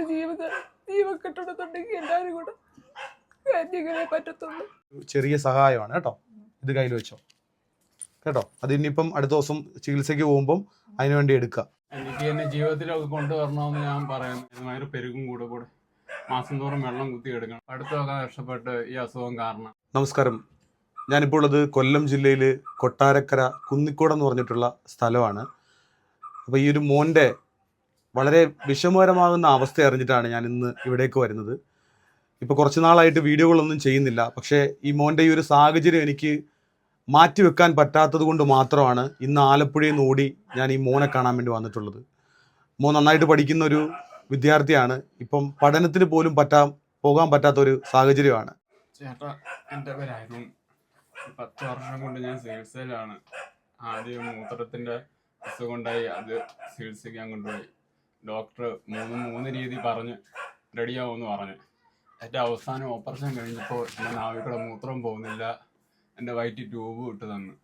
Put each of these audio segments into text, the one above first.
ജീവിത ജീവൻ കിട്ടണമെന്നുണ്ടെങ്കിൽ എല്ലാവരും കൂടെ കന്യകളെ പറ്റത്തുള്ളൂ. ചെറിയ സഹായമാണ് കേട്ടോ. ഇത് കയ്യിൽ വെച്ചോ. കേട്ടോ? അത് ഇനിയിപ്പം അടുത്ത ദിവസം ചികിത്സയ്ക്ക് പോകുമ്പം അതിനു വേണ്ടി എടുക്കുക എനിക്ക് എന്നെ ജീവിതത്തിലൊക്കെ കൊണ്ടുവരണമെന്ന് ഞാൻ പറയാം പെരുകും കൂടെ കൂടെ മാസം തോറും വെള്ളം കുത്തി എടുക്കണം. അടുത്തൊക്കെ രക്ഷപ്പെട്ട് ഈ അസുഖം കാരണം. നമസ്കാരം. ഞാനിപ്പോൾ ഉള്ളത് കൊല്ലം ജില്ലയിൽ കൊട്ടാരക്കര കുന്നിക്കോട് എന്ന് പറഞ്ഞിട്ടുള്ള സ്ഥലമാണ്. അപ്പോൾ ഈ ഒരു മോന്റെ വളരെ വിഷമകരമാകുന്ന അവസ്ഥ അറിഞ്ഞിട്ടാണ് ഞാൻ ഇന്ന് ഇവിടേക്ക് വരുന്നത്. ഇപ്പോൾ കുറച്ച് നാളായിട്ട് വീഡിയോകളൊന്നും ചെയ്യുന്നില്ല. പക്ഷേ ഈ മോന്റെ ഈ ഒരു സാഹചര്യം എനിക്ക് മാറ്റിവെക്കാൻ പറ്റാത്തത് കൊണ്ട് മാത്രമാണ് ഇന്ന് ആലപ്പുഴയിൽ നിന്ന് ഓടി ഞാൻ ഈ മോനെ കാണാൻ വേണ്ടി വന്നിട്ടുള്ളത്. മോൻ നന്നായിട്ട് പഠിക്കുന്ന ഒരു വിദ്യാർത്ഥിയാണ്. ഇപ്പം പഠനത്തിന് പോലും പറ്റാൻ പോകാൻ പറ്റാത്ത ഒരു സാഹചര്യമാണ്. പത്ത് വർഷം കൊണ്ട് ഞാൻ ചികിത്സയിലാണ് ആദ്യം മൂത്രത്തിന്റെ അസുഖം ഉണ്ടായി അത് ചികിത്സിക്കാൻ കൊണ്ടുപോയി. ഡോക്ടർ മൂന്ന് മൂന്ന് രീതി പറഞ്ഞ് റെഡിയാവുമെന്ന് പറഞ്ഞു. എന്റെ അവസാനം ഓപ്പറേഷൻ കഴിഞ്ഞപ്പോൾ എന്റെ നാവിക്കൂടെ മൂത്രം പോകുന്നില്ല. എന്റെ വയറ്റിൽ ട്യൂബ് ഇട്ട് തന്നു.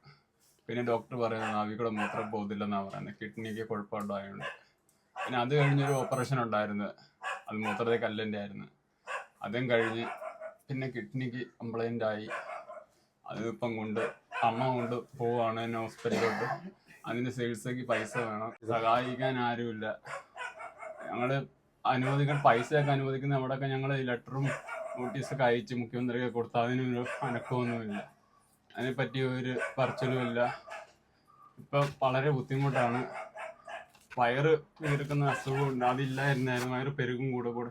പിന്നെ ഡോക്ടർ പറയുന്നത് നാവിക്കൂടെ മൂത്രം പോകുന്നില്ല പോകുന്നില്ലെന്നാണ് പറയുന്നത് കിഡ്നിക്ക് കുഴപ്പമുണ്ടായതുകൊണ്ട് പിന്നെ അത് കഴിഞ്ഞൊരു ഓപ്പറേഷൻ ഉണ്ടായിരുന്നു. അത് മൂത്രത്തെ കല്ലിന്റെ ആയിരുന്നു. അതും കഴിഞ്ഞ് പിന്നെ കിഡ്നിക്ക് കംപ്ലൈന്റ് ആയി. അതിപ്പം കൊണ്ട് അമ്മ കൊണ്ട് പോവാണ് എന്നെ ഹോസ്പിറ്റലിലോട്ട് അതിന് ചികിത്സയ്ക്ക് പൈസ വേണം. സഹായിക്കാൻ ആരുമില്ല. ഞങ്ങൾ അനുവദിക്കാൻ പൈസയൊക്കെ അനുവദിക്കുന്ന അവിടെയൊക്കെ ഞങ്ങൾ ലെറ്ററും നോട്ടീസൊക്കെ അയച്ച് മുഖ്യമന്ത്രിക്ക് കൊടുത്താൽ അതിനൊരു അനക്കമൊന്നുമില്ല. അതിനെപ്പറ്റി ഒരു പറച്ചിലും ഇല്ല. ഇപ്പം വളരെ ബുദ്ധിമുട്ടാണ്. വയറ് വീർക്കുന്ന അസുഖമുണ്ട് അതില്ലായിരുന്നായിരുന്നു വയറ് പെരുകും കൂടെ കൂടെ.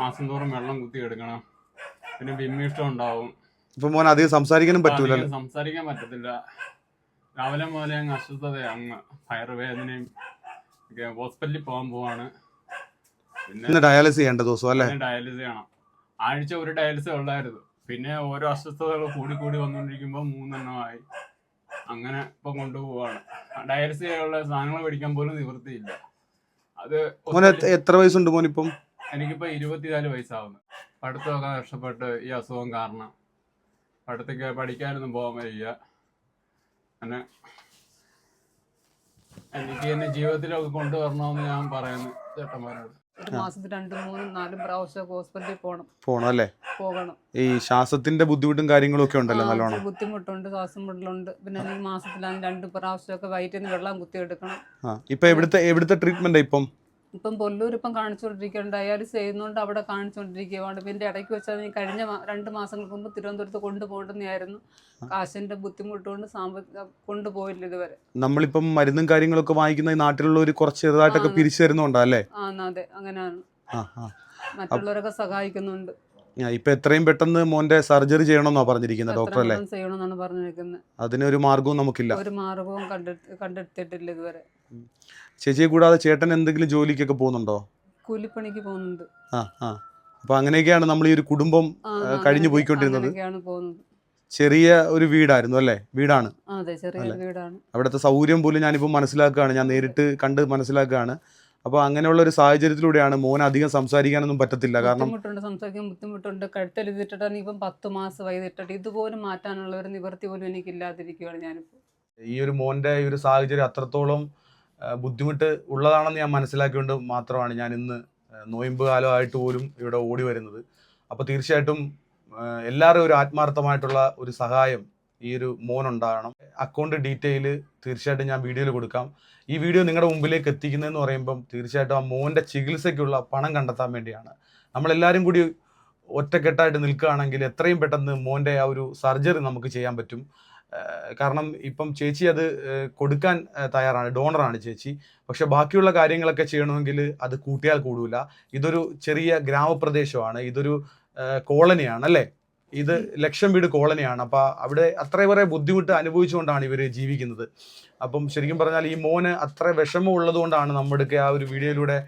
മാസം തോറും വെള്ളം കുത്തി എടുക്കണം. പിന്നെ വിമ്മിഷ്ടം ഉണ്ടാവും. ഇപ്പം മോൻ അധികം സംസാരിക്കാനും പറ്റൂല സംസാരിക്കാൻ പറ്റത്തില്ല. രാവിലെ മുതലേ അങ്ങ് അസ്വസ്ഥത അങ്ങ് വയറുവേദനയും ഹോസ്പിറ്റലിൽ പോകാൻ പോവാണ്. പിന്നെ ഇന്ന് ഡയാലിസ് ചെയ്യേണ്ട ദിവസം അല്ലേ? ഡയാലിസ് ചെയ്യണം. ആഴ്ച ഒരു ഡയാലിസ് ഉള്ളായിരുന്നു. പിന്നെ ഓരോ അസ്വസ്ഥതകൾ കൂടി കൂടി വന്നുകൊണ്ടിരിക്കുമ്പോൾ മൂന്നെണ്ണമായി അങ്ങനെ ഇപ്പം കൊണ്ടുപോവാണ്. ഡയാലിസ് ചെയ്യാനുള്ള സാധനങ്ങൾ മേടിക്കാൻ പോലും നിവൃത്തിയില്ല. അത് എത്ര- വയസ്സുണ്ട് മോനിപ്പം എനിക്കിപ്പോ ഇരുപത്തിനാല് വയസ്സാവുന്നു. പഠിത്തമൊക്കെ നഷ്ടപ്പെട്ട് ഈ അസുഖം കാരണം പഠിത്തക്ക് പഠിക്കാനൊന്നും പോകാൻ വയ്യ. അങ്ങനെ എനിക്ക് എന്നെ ജീവിതത്തിലൊക്കെ കൊണ്ടുവരണമെന്ന് ഞാൻ പറയുന്നു ചേട്ടന്മാരോട്. ഒരു മാസത്തിൽ രണ്ടും മൂന്നും നാലും പ്രാവശ്യം ഹോസ്പിറ്റലിൽ പോകണം പോണം. അല്ലേ? പോകണം. ഈ ശ്വാസത്തിന്റെ ബുദ്ധിമുട്ടും കാര്യങ്ങളും ഒക്കെ ഉണ്ടല്ലോ നല്ലോണം. ബുദ്ധിമുട്ടുണ്ട് ശ്വാസം മുട്ടലുണ്ട് പിന്നെ ഈ മാസത്തിലാണ് രണ്ട് പ്രാവശ്യമൊക്കെ വയറ്റിൽ നിന്ന് വെള്ളം കുത്തിയെടുക്കണം. ഇപ്പൊ എവിടുത്തെ എവിടുത്തെ ട്രീറ്റ്മെന്റ് ഇപ്പം? ഇപ്പം പൊല്ലൂർ ഇപ്പം കാണിച്ചുകൊണ്ടിരിക്കുകയാണ് അയാൾ ചെയ്യുന്നതുകൊണ്ട് അവിടെ കാണിച്ചുകൊണ്ടിരിക്കുകയാണ് പിന്നെ ഇടയ്ക്ക് വെച്ചാൽ ഞാൻ കഴിഞ്ഞ രണ്ട് മാസങ്ങൾക്ക് മുമ്പ് തിരുവനന്തപുരത്ത് കൊണ്ടുപോകേണ്ടതായിരുന്നു. കാശിന്റെ ബുദ്ധിമുട്ടുകൊണ്ട് സാമ്പത്തിക കൊണ്ടുപോയില്ല ഇതുവരെ. നമ്മളിപ്പം മരുന്നും കാര്യങ്ങളൊക്കെ വാങ്ങിക്കുന്ന നാട്ടിലുള്ള ഒരു കുറച്ച് ചെറുതായിട്ടൊക്കെ. പിരിച്ചു തരുന്നുണ്ടല്ലേ ആ അതെ അങ്ങനെയാണ്. മറ്റുള്ളവരൊക്കെ സഹായിക്കുന്നുണ്ട്. ഇപ്പൊ എത്രയും പെട്ടെന്ന് മോന്റെ സർജറി ചെയ്യണമെന്നാ പറഞ്ഞിരിക്കുന്നത് ഡോക്ടർ അല്ലേ? എത്രമാത്രം ചെയ്യണമെന്നാണ് പറഞ്ഞിരിക്കുന്നത്. അതിനൊരു മാർഗവും നമുക്കില്ല. ഒരു മാർഗവും കണ്ടെടുത്തിട്ടില്ല ഇതുവരെ. ചേച്ചിയെ കൂടാതെ ചേട്ടൻ എന്തെങ്കിലും ജോലിക്കൊക്കെ പോകുന്നുണ്ടോ? കൂലിപ്പണിക്ക് പോകുന്നുണ്ട്. ആ ആ. അപ്പൊ അങ്ങനെയൊക്കെയാണ് നമ്മൾ ഈ ഒരു കുടുംബം കഴിഞ്ഞു പോയിക്കൊണ്ടിരുന്നത്. ചെറിയ ഒരു വീടായിരുന്നു അല്ലേ? വീടാണ്. അല്ലേ? അവിടുത്തെ സൗകര്യം പോലും ഞാനിപ്പോൾ മനസ്സിലാക്കുകയാണ്. ഞാൻ നേരിട്ട് കണ്ട് മനസ്സിലാക്കുകയാണ്. അപ്പോൾ അങ്ങനെയുള്ള ഒരു സാഹചര്യത്തിലൂടെയാണ് മോൻ അധികം സംസാരിക്കാനൊന്നും പറ്റത്തില്ല. കാരണം ബുദ്ധിമുട്ടുണ്ട് സംസാരിക്കാൻ ബുദ്ധിമുട്ടുണ്ട്. കഴുത്തിൽ ഇതിട്ടിട്ടാണ് ഇപ്പം പത്ത് മാസം വൈകിട്ടിട്ട് ഇതുപോലും മാറ്റാനുള്ള ഒരു നിവൃത്തി പോലും എനിക്കില്ലാതിരിക്കുകയാണ് ഞാനിപ്പോൾ. ഈ ഒരു മോന്റെ ഈ ഒരു സാഹചര്യം അത്രത്തോളം ബുദ്ധിമുട്ട് ഉള്ളതാണെന്ന് ഞാൻ മനസ്സിലാക്കിക്കൊണ്ട് മാത്രമാണ് ഞാൻ ഇന്ന് നോയമ്പ് കാലമായിട്ട് പോലും ഇവിടെ ഓടി വരുന്നത്. അപ്പോൾ തീർച്ചയായിട്ടും എല്ലാവരും ഒരു ആത്മാർത്ഥമായിട്ടുള്ള ഒരു സഹായം ഈ ഒരു മോൻ ഉണ്ടാകണം അക്കൗണ്ട് ഡീറ്റെയിൽ തീർച്ചയായിട്ടും ഞാൻ വീഡിയോയിൽ കൊടുക്കാം. ഈ വീഡിയോ നിങ്ങളുടെ മുമ്പിലേക്ക് എത്തിക്കുന്നതെന്ന് പറയുമ്പം തീർച്ചയായിട്ടും ആ മോന്റെ ചികിത്സയ്ക്കുള്ള പണം കണ്ടെത്താൻ വേണ്ടിയാണ്. നമ്മളെല്ലാവരും കൂടി ഒറ്റക്കെട്ടായിട്ട് നിൽക്കുകയാണെങ്കിൽ എത്രയും പെട്ടെന്ന് മോന്റെ ആ ഒരു സർജറി നമുക്ക് ചെയ്യാൻ പറ്റും. കാരണം ഇപ്പം ചേച്ചി അത് കൊടുക്കാൻ തയ്യാറാണ് ഡോണറാണ് ചേച്ചി. പക്ഷെ ബാക്കിയുള്ള കാര്യങ്ങളൊക്കെ ചെയ്യണമെങ്കിൽ അത് കൂട്ടിയാൽ കൂടൂല. ഇതൊരു ചെറിയ ഗ്രാമപ്രദേശമാണ് ഇതൊരു കോളനിയാണ് അല്ലേ? ഇത് ലക്ഷം വീട് കോളനിയാണ്. അപ്പോൾ അവിടെ അത്രയേറെ ബുദ്ധിമുട്ട് അനുഭവിച്ചുകൊണ്ടാണ് ഇവർ ജീവിക്കുന്നത്. അപ്പം ശരിക്കും പറഞ്ഞാൽ ഈ മോന് അത്ര വിഷമം ഉള്ളതുകൊണ്ടാണ് നമ്മുടെ ആ ഒരു വീഡിയോയിലൂടെ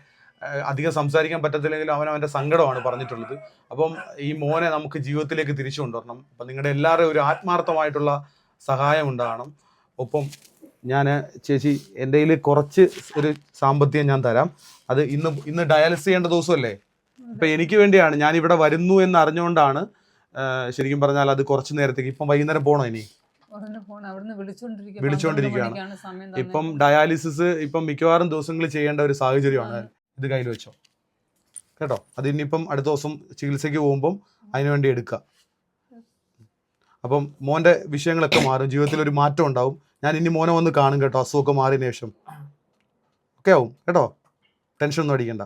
അധികം സംസാരിക്കാൻ പറ്റത്തില്ലെങ്കിലും അവൻ അവന്റെ സങ്കടമാണ് പറഞ്ഞിട്ടുള്ളത്. അപ്പം ഈ മോനെ നമുക്ക് ജീവിതത്തിലേക്ക് തിരിച്ചു കൊണ്ടുവരണം. അപ്പം നിങ്ങളുടെ എല്ലാവരുടെയും ഒരു ആത്മാർത്ഥമായിട്ടുള്ള സഹായം ഉണ്ടാകണം. ഒപ്പം ഞാൻ ചേച്ചി എന്റെ കയ്യിൽ കുറച്ച് ഒരു സാമ്പത്തികം ഞാൻ തരാം. അത് ഇന്ന് ഇന്ന് ഡയാലിസ് ചെയ്യേണ്ട ദിവസമല്ലേ? അപ്പൊ എനിക്ക് വേണ്ടിയാണ്. ഞാൻ ഇവിടെ വരുന്നു എന്ന് അറിഞ്ഞുകൊണ്ടാണ് ശരിക്കും പറഞ്ഞാൽ അത് കുറച്ച് നേരത്തേക്ക്. ഇപ്പം വൈകുന്നേരം പോകണോ ഇനി? വിളിച്ചോണ്ടിരിക്കുകയാണ്. ഇപ്പം. ഡയാലിസിസ് ഇപ്പം മിക്കവാറും ദിവസങ്ങളിൽ ചെയ്യേണ്ട ഒരു സാഹചര്യമാണ് ഇത് കയ്യിൽ വെച്ചോ. കേട്ടോ? അത് ഇനിയിപ്പം അടുത്ത ദിവസം ചികിത്സയ്ക്ക് പോകുമ്പം അതിനുവേണ്ടി എടുക്കുക. അപ്പം മോന്റെ വിഷയങ്ങളൊക്കെ മാറും. ജീവിതത്തിൽ ഒരു മാറ്റം ഉണ്ടാവും. ഞാൻ ഇനി മോനെ വന്ന് കാണും കേട്ടോ. അസുഖമൊക്കെ മാറിയ ശേഷം. ഓക്കെ ആവും. കേട്ടോ? ടെൻഷൻ ഒന്നും അടിക്കണ്ട.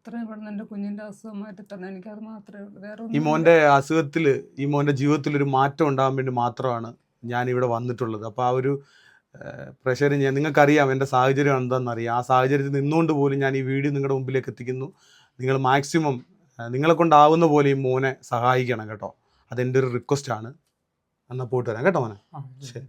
ഇത്രയും പെട്ടെന്ന് എന്റെ കുഞ്ഞിന്റെ അസുഖം മാറ്റി തന്നെ എനിക്കത് മാത്രമേ ഉള്ളൂ. വേറെ ഈ മോന്റെ മോന്റെ അസുഖത്തിൽ ഈ മോന്റെ ജീവിതത്തിൽ ഒരു മാറ്റം ഉണ്ടാകാൻ വേണ്ടി മാത്രമാണ് ഞാൻ ഇവിടെ വന്നിട്ടുള്ളത്. അപ്പോൾ ആ ഒരു പ്രഷർ ഞാൻ നിങ്ങൾക്കറിയാം എന്റെ സാഹചര്യം എന്താണെന്നറിയാം. ആ സാഹചര്യത്തിൽ നിന്നുകൊണ്ട് പോലും ഞാൻ ഈ വീഡിയോ നിങ്ങളുടെ മുമ്പിലേക്ക് എത്തിക്കുന്നു. നിങ്ങൾ മാക്സിമം നിങ്ങളെ കൊണ്ടാവുന്ന പോലെ ഈ മോനെ സഹായിക്കണം കേട്ടോ. അതെന്റെ ഒരു റിക്വസ്റ്റ് ആണ്. എന്നാൽ പോയിട്ട് വരാം. കേട്ടോ മോനെ? ശരി.